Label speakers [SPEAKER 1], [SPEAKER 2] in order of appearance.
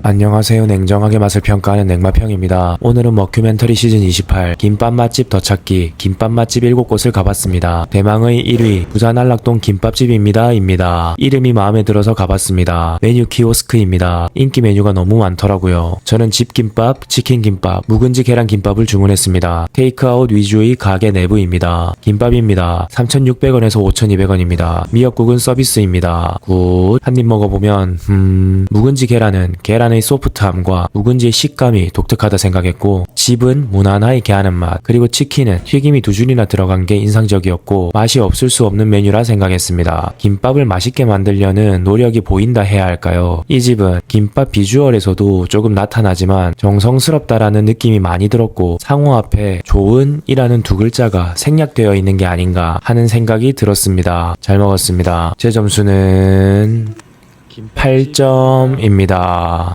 [SPEAKER 1] 안녕하세요. 냉정하게 맛을 평가하는 냉마평입니다. 오늘은 머큐멘터리 시즌 28 김밥 맛집 더 찾기 김밥 맛집 7곳을 가봤습니다. 대망의 1위 부산 안락동 김밥집입니다. 입니다. 이름이 마음에 들어서 가봤습니다. 메뉴 키오스크입니다. 인기 메뉴가 너무 많더라고요. 저는 집김밥, 치킨김밥, 묵은지 계란김밥을 주문했습니다. 테이크아웃 위주의 가게 내부입니다. 김밥입니다. 3,600원에서 5,200원입니다. 미역국은 서비스입니다. 굿. 한 입 먹어보면 음 묵은지 계란은 계란 의 소프트함과 묵은지의 식감이 독특하다 생각했고 집은 무난하게 하는 맛 그리고 치킨은 튀김이 두 줄이나 들어간 게 인상적이었고 맛이 없을 수 없는 메뉴라 생각했습니다. 김밥을 맛있게 만들려는 노력이 보인다 해야 할까요? 이 집은 김밥 비주얼에서도 조금 나타나지만 정성스럽다라는 느낌이 많이 들었고 상호 앞에 좋은이라는 두 글자가 생략되어 있는 게 아닌가 하는 생각이 들었습니다. 잘 먹었습니다. 제 점수는 8점입니다.